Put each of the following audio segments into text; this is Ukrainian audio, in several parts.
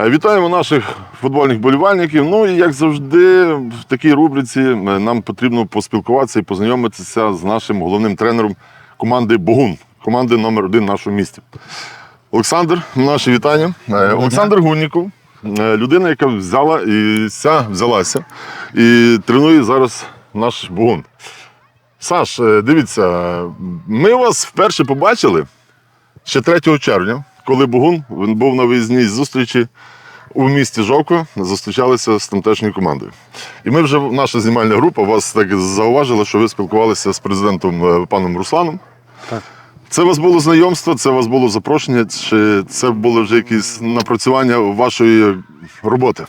Е, Вітаємо наших футбольних болівальників. Ну і як завжди, в такій рубриці е, нам потрібно поспілкуватися і познайомитися з нашим головним тренером команди Богун, команди номер один в нашому місті. Олександр, наше вітання. Е, Олександр Гунніков, людина, яка взяла і ся взялася і тренує зараз наш Богун. Саш, дивіться, ми вас вперше побачили ще 3 червня, коли Бугун він був на виїзній зустрічі у місті Жовко, зустрічалися з тамтешньою командою. І ми вже, наша знімальна група, вас так зауважила, що ви спілкувалися з президентом е, паном Русланом. Так. Це у вас було знайомство, це у вас було запрошення, чи це було вже якісь напрацювання вашої роботи?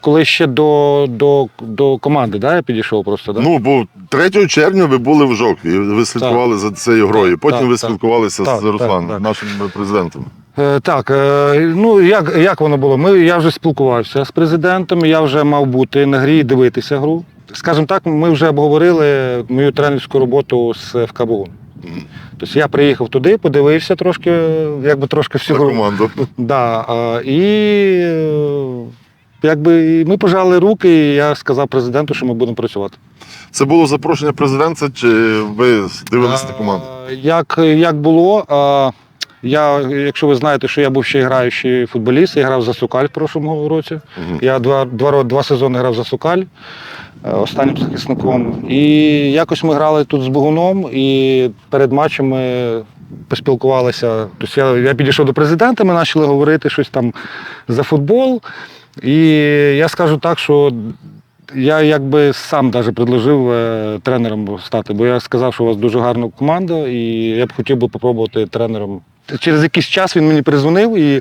Коли ще до, до, до команди, да, я підійшов просто, да? Ну, бо 3 червня ви були в Жовкві, і ви слідкували за цією грою. Потім так, ви так. спілкувалися Так, з Русланом, так. нашим президентом. Е, так, е, ну як, як воно було? Ми, я вже спілкувався з президентом, я вже мав бути на грі і дивитися гру. Скажімо так, ми вже обговорили мою тренерську роботу з ФК Богун. Мгм. Тобто я приїхав туди, подивився трошки, якби трошки всю гру. команду. Да, і е, якби ми пожали руки, і я сказав президенту, що ми будемо працювати. Це було запрошення президента, чи ви дивилися на команду? Як, як було, а, я, якщо ви знаєте, що я був ще граючий футболіст, я грав за Сукаль в прошлому році. Мгм. Я два, два, два сезони грав за Сукаль е, останнім захисником. І якось ми грали тут з Богуном, і перед матчем ми поспілкувалися. Тобто я, я підійшов до президента, ми почали говорити щось там за футбол. І я скажу так, що я якби сам навіть предложив е, тренером стати, бо я сказав, що у вас дуже гарна команда, і я б хотів би попробувати тренером. Через якийсь час він мені перезвонив, і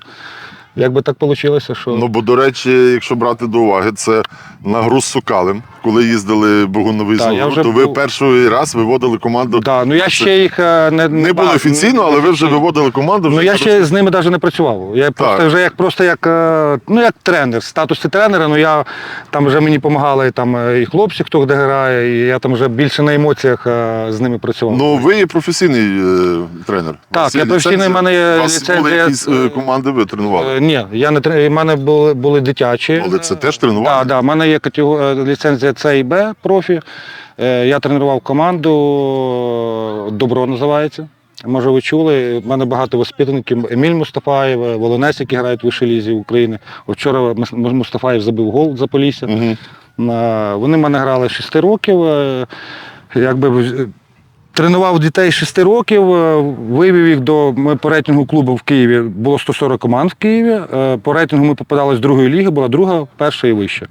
якби так вийшло, що. Ну, бо, до речі, якщо брати до уваги, це на гру з Сукалем, коли їздили Богуновий Так, я вже то ви був- перший раз виводили команду. Да, ну я ще їх е, не, Не було бачив. офіційно, але ви вже виводили команду. Ну я ще з ними навіть не працював. Я просто вже як просто як е, ну як тренер, в статусі тренера. Ну я там вже мені допомагали там е, і хлопці, хто де грає, і я там вже більше на емоціях з ними працював. Ну, ви є професійний е, тренер. Так, я професійний, ліцензія? в мене є вас були якісь е, команди, ви тренували? Е, Ні, я не тренер. У мене були, були дитячі. Але це теж тренування? Так, да, У мене є катего- ліцензія С і Б профі. Е, Я тренував команду Добро називається. Може, ви чули, в мене багато воспитаників. Еміль Мустафаєв, е, Волонець, які грають в вищій лізі України. Вчора Мус- Мустафаєв забив гол за Полісся. Е, Вони в мене грали 6 років. е, Якби тренував дітей 6 років, вивів їх до ми по рейтингу клубу в Києві. Було 140 команд в Києві. По рейтингу ми попадали з другої ліги, була друга, перша і вища.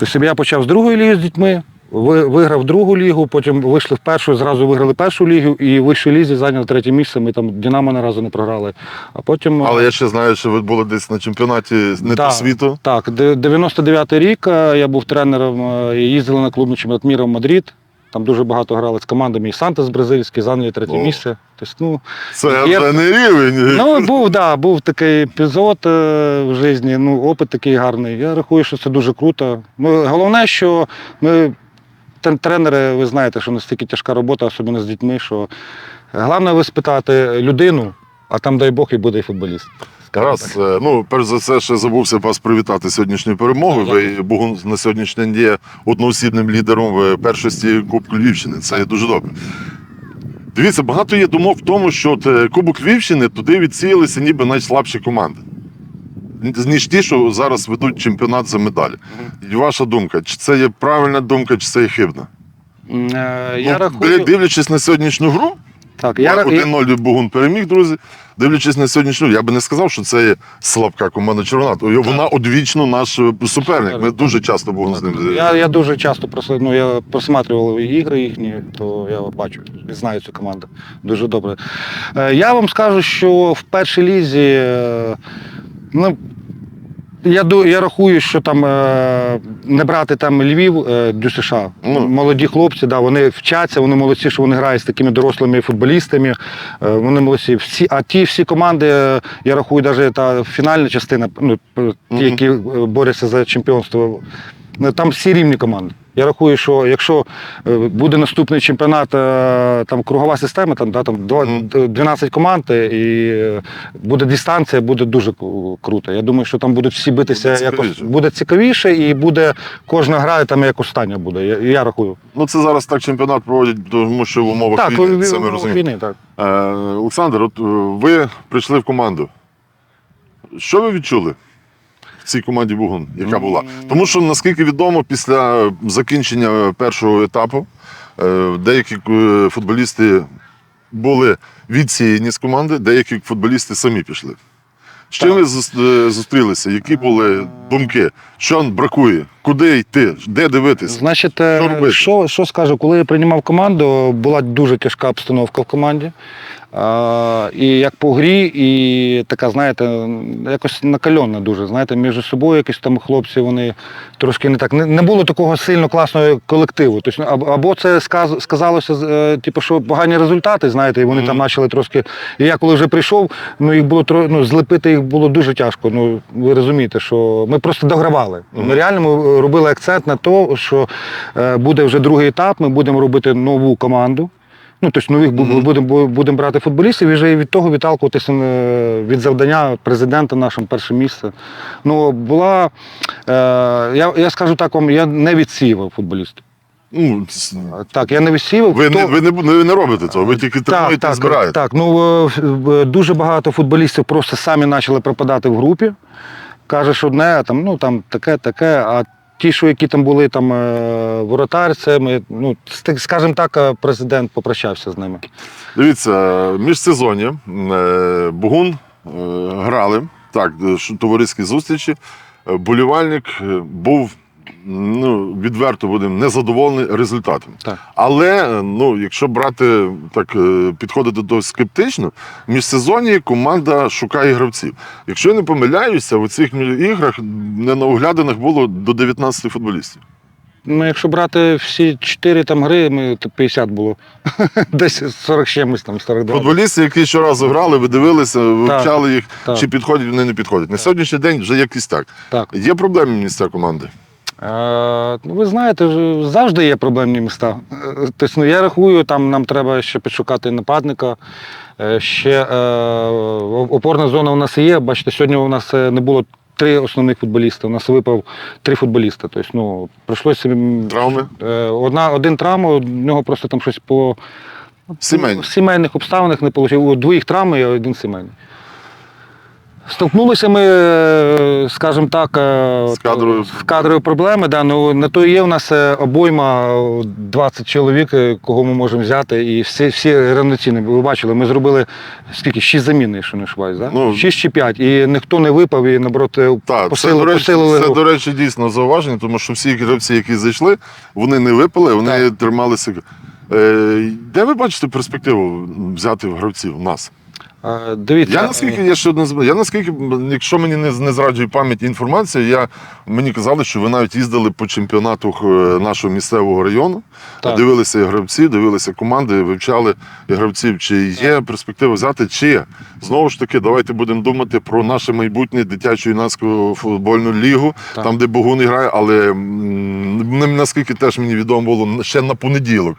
Тобто я почав з другої ліги з дітьми. Виграв другу лігу, потім вийшли в першу, зразу виграли першу лігу і в вищій лізі зайняли третє місце. Ми там Динамо на разу не програли. А потім Але я ще знаю, що ви були десь на чемпіонаті не так, по світу. Так, 99-й рік е, я був тренером, е, їздили на клубний чемпіонат міра в Мадрид. Там дуже багато грали з командами і Сантос бразильський, з Англії третє О. місце. Тобто, ну, Це Є- вже не рівень. ну, був, да, був такий епізод е, в житті, ну, опит такий гарний. Я рахую, що це дуже круто. Ну, головне, що ми, тренери, ви знаєте, що настільки тяжка робота, особливо з дітьми, що головне виспитати людину, а там, дай Бог, і буде і футболіст. Раз, е, ну, перш за все, ще забувся вас привітати сьогоднішньою перемогою. Ви Богун на сьогоднішній день є одноосібним лідером в першості Кубку Львівщини. Це є дуже добре. Дивіться, багато є думок в тому, що от, е, Кубок Львівщини туди відсіялися ніби найслабші команди. Ніж ті, що зараз ведуть чемпіонат за медалі. І ваша думка, чи це є правильна думка, чи це є хибна? Е, Я Ну, рахую, Дивлячись на сьогоднішню гру, так, я, ра- 1-0 Богун переміг, друзі. Дивлячись на сьогоднішню, я би не сказав, що це є слабка команда Червонат. Вона одвічно наш е, суперник. Ми дуже часто Богун з ним. Я, я дуже часто просто, ну, я просматривав ігри їхні, то я бачу, знаю цю команду дуже добре. Е, Я вам скажу, що в першій лізі, е, ну, я, я рахую, що там е, не брати там Львів, до США. Ну. Молоді хлопці, да, вони вчаться, вони молодці, що вони грають з такими дорослими футболістами. Е, Вони молодці. Всі, а ті всі команди, е, я рахую, навіть та фінальна частина, ну, ті, які е, борються за чемпіонство, там всі рівні команди. Я рахую, що якщо е, буде наступний чемпіонат, е, там кругова система, там, да, там 12 команд, е, і буде дистанція, буде дуже круто. Я думаю, що там будуть всі битися Буде якось буде цікавіше, і буде кожна гра там як остання буде. Я, я рахую. Ну це зараз так чемпіонат проводять, тому що в умовах Так, війни, в- це в- війни, так. Олександр, от ви прийшли в команду. Що ви відчули цій команді Бугун, яка була? Тому що, наскільки відомо, після закінчення першого етапу е, деякі е, футболісти були відсіяні з команди, деякі футболісти самі пішли. З чим ви е, зустрілися? Які були думки? Що бракує? Куди йти? Де дивитись? Значить, е, Що робити? що, що скажу, коли я приймав команду, була дуже тяжка обстановка в команді. А, і як по грі, і така, знаєте, якось накальонна дуже. Знаєте, між собою якісь там хлопці, вони трошки не так. Не, не було такого сильно класного колективу. Тобто, або, це сказ, сказалося, е, типу, що погані результати, знаєте, і вони там почали трошки. І я коли вже прийшов, ну їх було ну, злепити їх було дуже тяжко. Ну, ви розумієте, що ми просто догравали. Ми реально ми робили акцент на те, що е, буде вже другий етап, ми будемо робити нову команду. Ну, тобто нових бу- Мгм. будемо будемо брати футболістів і вже від того відталкуватися е, від завдання президента нашим перше місце. Ну, була, е, я, я скажу так вам, я не відсіював футболістів. Ну, Так, я не відсіював. ви, не, Хто- ви, не, ви не робите цього, ви тільки тренуєте і збираєте. так. Ну, е, дуже багато футболістів просто самі почали пропадати в групі. Кажеш одне, там, ну, там таке, таке. А ті, що які там були, там е, воротар, ну, скажімо так, е, президент попрощався з ними. Дивіться, е, Бугун е, грали, так, товариські зустрічі. Болівальник був ну, відверто будемо незадоволений результатом. Так. Але е, ну, якщо брати так, е, підходити до скептично, в міжсезонні команда шукає гравців. Якщо я не помиляюся, в цих іграх ненаогляданих було до 19 футболістів. Ну, якщо брати всі чотири там гри, ми то 50 було. Десь 40 з чимось там, 42. Футболісти, які щоразу грали, ви дивилися, вивчали їх, так. чи підходять вони не підходять. На сьогоднішній день вже якось так. Так. Є проблемні місця команди. Е, ну, ви знаєте, завжди є проблемні міста. Е, Тобто, ну, я рахую, там нам треба ще підшукати нападника. Е, Ще е, опорна зона у нас є. Бачите, сьогодні у нас не було три основних футболіста. У нас випав три футболіста. Тобто, ну, прийшлося. Травми? Одна, один травма, у нього просто там щось по Сімейні. сімейних обставинах не вийшло. У двоїх травми, а один сімейний. Столкнулися ми, е, скажімо так, е, З кадровою- з кадровою проблеми. Да, ну, на то є у нас е, обойма е, 20 чоловік, кого ми можемо взяти, і всі, всі рівноцінні. Ви бачили, ми зробили скільки? Шість замін, якщо не ошибаюсь, да? Ну, Шість чи п'ять. І ніхто не випав, і наоборот Так, це, до речі, посилили це, до речі, дійсно зауваження, тому що всі гравці, які зайшли, вони не випали, вони трималися. Е, де ви бачите перспективу взяти гравців нас? Е, Дивіться, Я наскільки я ще одне я наскільки, якщо мені не, не зраджує пам'ять інформація, я мені казали, що ви навіть їздили по чемпіонату е, нашого місцевого району, Так. дивилися і гравці, дивилися команди, вивчали і гравців, чи є перспектива взяти, чи знову ж таки, давайте будемо думати про наше майбутнє дитячу юнацьку футбольну лігу, Так. там, де Богун грає, але м, наскільки теж мені відомо було ще на понеділок.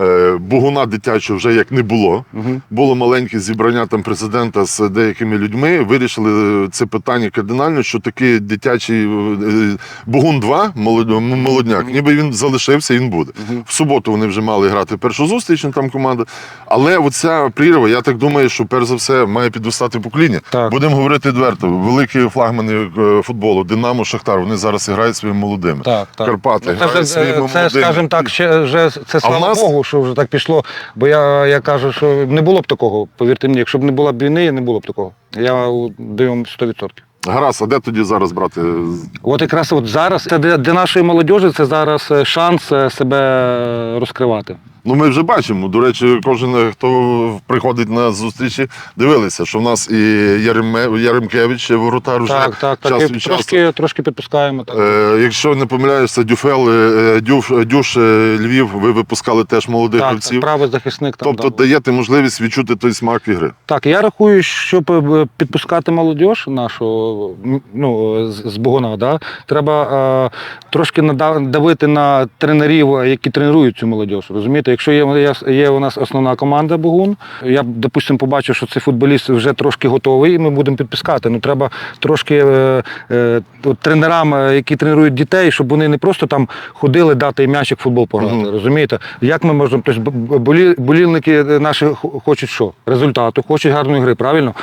Е, Богуна дитячого вже як не було. Мгм. Було маленьке зібрання там президента з деякими людьми. Вирішили це питання кардинально, що такий дитячий е, Богун 2 молод- молодняк, ніби він залишився, він буде. В суботу вони вже мали грати першу зустріч, ну, там команда. Але оця прірва, я так думаю, що перш за все має підростати покоління. Будемо говорити відверто. Великі флагмани е, футболу, Динамо, Шахтар, вони зараз грають своїми молодими. Так, так. Карпати Ну, грають це, своїми це, молодими. це, скажімо так, ще вже це слава нас- Що вже так пішло. Бо я, я кажу, що не було б такого. Повірте мені, якщо б не була б війни, не було б такого. Я даю вам 100%. Гаразд, а де тоді зараз брати? От якраз от зараз це для, нашої молодіжі це зараз е, шанс е, себе розкривати. Ну, ми вже бачимо. До речі, кожен, хто приходить на зустрічі, дивилися, що в нас і Яреме, Яремкевич, воротар вже Так, так, так. час і від часу. Трошки, трошки підпускаємо. Так. Е, якщо не помиляюся, Дюфел, е, Дюш, Дюш е, Львів, ви випускали теж молодих так, гравців. правий захисник там. Тобто да. даєте можливість відчути той смак ігри. Так, я рахую, щоб е, підпускати молодь нашу ну, з, Богуна, да, треба е, трошки нада- давити на тренерів, е, які тренують цю молодь. Розумієте, якщо є, є, у нас основна команда Богун, я допустимо, побачив, що цей футболіст вже трошки готовий, і ми будемо підпускати. Ну треба трошки е, е, от тренерам, е, які тренують дітей, щоб вони не просто там ходили дати м'ячик в футбол пограти. Мгм. Розумієте? Як ми можемо? Тобто болі, болільники наші хочуть що? Результату, хочуть гарної гри, правильно?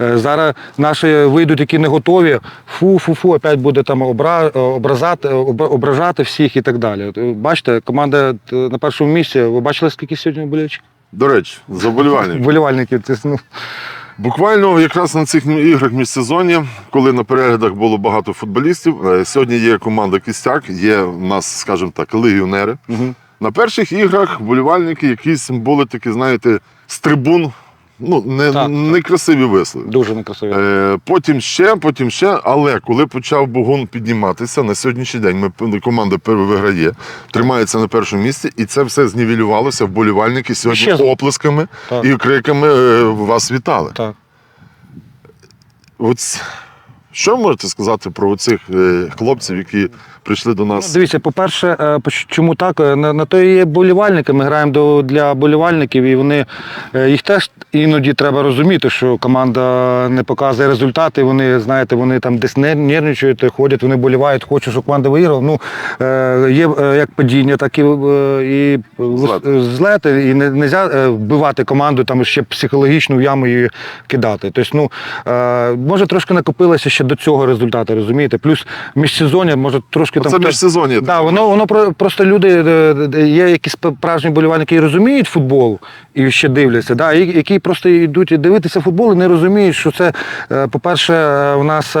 Е, Зараз наші вийдуть, які не готові. Фу, фу, фу, опять буде там обра, образати, об- ображати всіх і так далі. Е, Бачите, команда е, на першому місці. Ви бачили, скільки сьогодні болівчих? До речі, заболівальник. Болівальників ну, Буквально якраз на цих іграх міжсезоння, коли на переглядах було багато футболістів, е, сьогодні є команда Кістяк, є у нас, скажімо так, легіонери. угу. На перших іграх болівальники якісь були такі, знаєте, з трибун, ну, не, Так, не красиві вислови. Дуже некрасиво. Е, потім ще, потім ще. Але коли почав Богун підніматися на сьогоднішній день, ми команда виграє, тримається на першому місці, і це все знівелювалося. Вболівальники сьогодні Ще оплесками Так. і криками е, вас вітали. Так. От що ви можете сказати про цих хлопців, які прийшли до Ну, нас? Дивіться, по-перше, е, чому так? Е, На, на то є болівальники. Ми граємо до, для болівальників, і вони е, їх теж іноді треба розуміти, що команда не показує результати. Вони, знаєте, вони там десь не нервничають, ходять, вони болівають, хочуть, щоб команда виграла. Ну є як падіння, так і, і злети. І не можна вбивати команду там ще психологічно в яму її кидати. Тобто, ну може трошки накопилося ще до цього результату, розумієте? Плюс міжсезоння, може трошки Це там. хтось- міжсезоння. Да, воно, воно просто люди, е, е, є якісь справжні болівальники, які розуміють футбол і ще дивляться, да, які просто йдуть дивитися футбол і не розуміють, що це, е, по-перше, у нас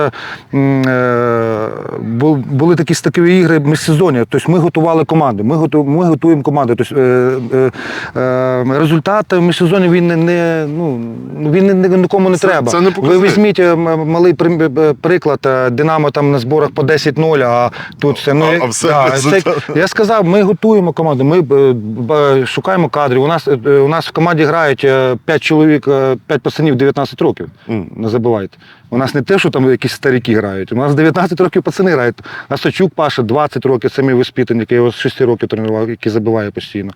були такі стакові ігри міжсезоння. Тобто ми готували команду, ми, ми готуємо команду. Тобто, результат в міжсезонні він не, не, ну, він не- не- нікому не Це- треба. це не Ви візьміть малий приклад, Динамо там на зборах по 10-0, а тут все. Ну, А- а все да, результат. це- я сказав, ми готуємо команду, ми е, б- шукаємо кадрів. У нас, е, у нас в команді грають 5 чоловік, 5 пацанів 19 років. Mm. Не забувайте. У нас не те, що там якісь старіки грають. У нас 19 років пацани грають. Асочук Паша 20 років, це мій воспитанник, я його з 6 років тренував, який забиває постійно.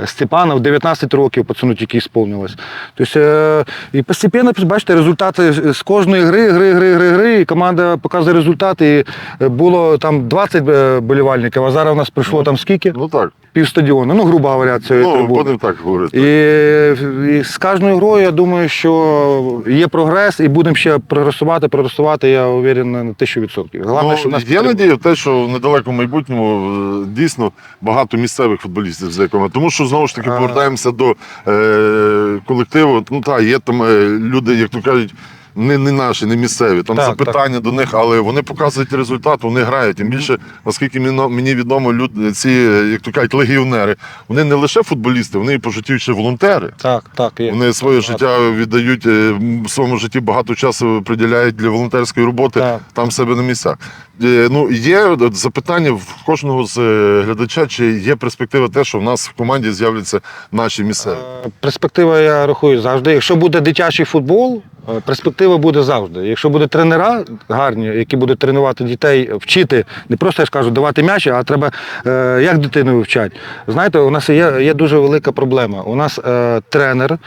Е, Степанов 19 років, пацану тільки сповнилось. Тобто, е, і постепенно, бачите, результати з кожної гри, гри, гри, гри, гри, і команда показує результати. І е, було там 20 е, болівальників, а зараз у нас прийшло там скільки? Ну так. Пів стадіону, ну, грубо говоря, це Ну, будемо так говорити. і, і з кожною грою я думаю, що є прогрес, і будемо ще прогресувати, прогресувати, я уверен на тисячу відсотків. Головне, що Ну, нас я підтримують. надію те, що в недалекому майбутньому е, дійсно багато місцевих футболістів з. Тому що знову ж таки повертаємося до е, колективу. Ну так, є там е, люди, як то кажуть. Не, не наші, не місцеві. Там Так, запитання до них, але вони показують результат, вони грають. Тим більше, наскільки мені- відомо, люди, ці, як то кажуть, легіонери, вони не лише футболісти, вони і по життю ще волонтери. Так, так, є. Вони своє життя віддають е, в своєму житті багато часу приділяють для волонтерської роботи Так. там себе на місцях. Е, Ну є запитання в кожного з е, глядача, чи є перспектива те, що в нас в команді з'являться наші місцеві. Перспектива, я рахую, завжди. Якщо буде дитячий футбол, перспектива буде завжди. Якщо буде тренера гарні, які будуть тренувати дітей, вчити, не просто я ж кажу, давати м'яч, а треба е, як дитину вивчати. Знаєте, у нас є, є дуже велика проблема. У нас е, тренер, е,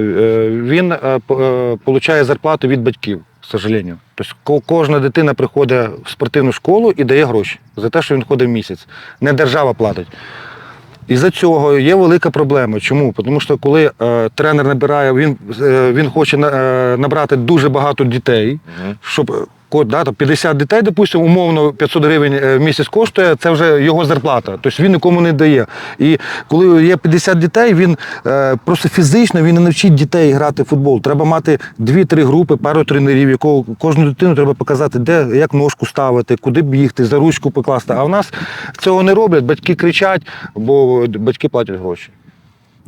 е, він е, е, зарплату від батьків. К сожалению. Тобто кожна дитина приходить в спортивну школу і дає гроші за те, що він ходить місяць. Не держава платить. І за цього є велика проблема. Чому? Тому що коли е, тренер набирає, він, е, він хоче на- е, набрати дуже багато дітей, Мгм. щоб е, ко- да, там 50 дітей, допустимо, умовно 500 гривень е, в місяць коштує, це вже його зарплата. Тобто він нікому не дає. І коли є 50 дітей, він е, просто фізично він не навчить дітей грати в футбол. Треба мати 2-3 групи, пару тренерів, якого кожну дитину треба показати, де як ножку ставити, куди бігти, за ручку покласти. А в нас цього не роблять, батьки кричать, бо батьки платять гроші.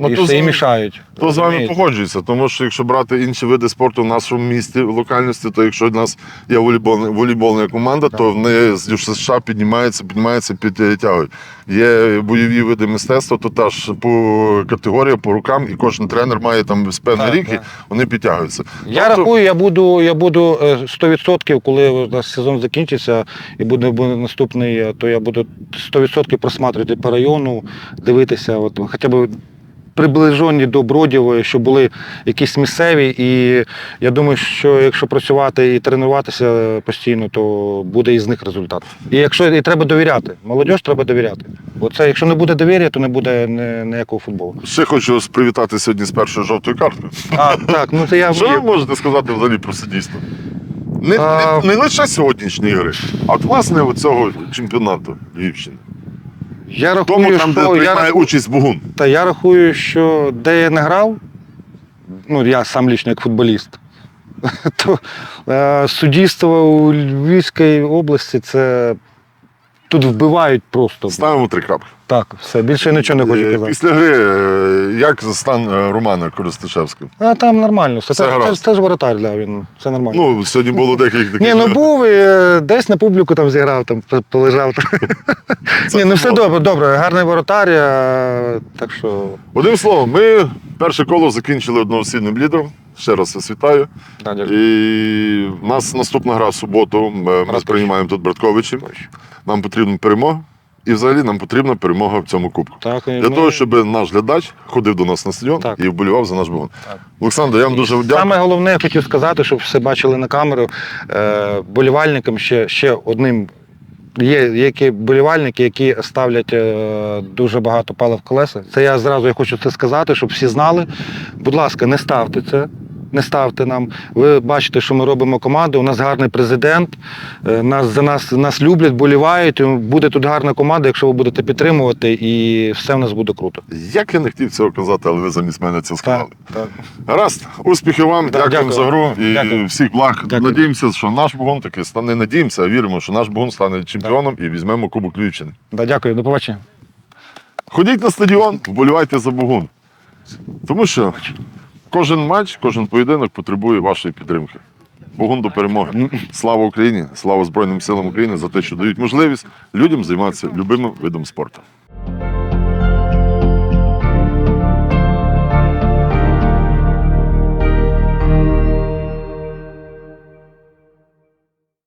Ну, і то все і мішають. То з вами погоджується, тому що якщо брати інші види спорту в нашому місті, в локальності, то якщо в нас є волейбольна, волейбольна команда, то вони з США піднімаються, піднімаються, підтягують. Є бойові види мистецтва, то теж по категорія, по рукам, і кожен тренер має там з певний Так, і вони підтягуються. Я Тобто- рахую, я буду, я буду е, 100%, коли у нас сезон закінчиться і буде, наступний, е, то я буду 100% просматрювати по району, дивитися, от, хоча б приближені до Бродівої, щоб були якісь місцеві. І я думаю, що якщо працювати і тренуватися постійно, то буде із них результат. І якщо і треба довіряти, молодь треба довіряти. Бо це, якщо не буде довір'я, то не буде ніякого футболу. Ще хочу вас привітати сьогодні з першою жовтою карткою. А, так, ну це я Що ви можете сказати взагалі про це дійство? Не, А- не, не лише сьогоднішньої гри, а от власне цього чемпіонату Львівщини. Я Тому рахую, що де я, приймає рахую, участь Бугун. та я рахую, що де я не грав, ну я сам лічно як футболіст, то е, суддівство у Львівській області це тут вбивають просто. Ставимо три крапки. Так, все, більше нічого не хочу Е, казати. Після гри, е, як стан е, Романа Користишевського? А там нормально, все, це, це, гаразд. це ж воротар, да, він, все нормально. Ну, сьогодні було декілька таких. Ні, ну був і е, десь на публіку там зіграв, там по- полежав. Ні, ну все футбол. добре, добре, гарний воротар, е, так що Одним словом, ми перше коло закінчили одноосібним лідером. Ще раз вас вітаю. да. І в нас наступна гра в суботу. Е, Ми Братковичі. приймаємо тут Братковичі. Нам потрібна перемога. І взагалі нам потрібна перемога в цьому кубку. Так, Для ми- того, щоб наш глядач ходив до нас на стадіон Так. і вболівав за наш богон. Олександр, я вам дуже дякую. Саме головне, я хотів сказати, щоб все бачили на камеру. Е, болівальникам ще, ще одним. Є які болівальники, які ставлять е, дуже багато палив колеса. Це я зразу я хочу це сказати, щоб всі знали. Будь ласка, не ставте це. Не ставте нам. Ви бачите, що ми робимо команду. У нас гарний президент. е, Нас за нас нас люблять, болівають. Буде тут гарна команда, якщо ви будете підтримувати, і все в нас буде круто. Як я не хотів цього казати, але ви замість мене це сказали. так. Гаразд, успіхів вам, Да, дякуємо дякую. за гру і Дякую. всіх благ. Дякую. Надіємося, що наш богон таки стане. Не надіємося, а віримо, що наш богон стане чемпіоном і візьмемо Кубок Львівщини. Да, дякую, до побачення. Ходіть на стадіон, вболівайте за Богун. Тому що кожен матч, кожен поєдинок потребує вашої підтримки. Богун до перемоги. Слава Україні! Слава Збройним силам України за те, що дають можливість людям займатися любимим видом спорту.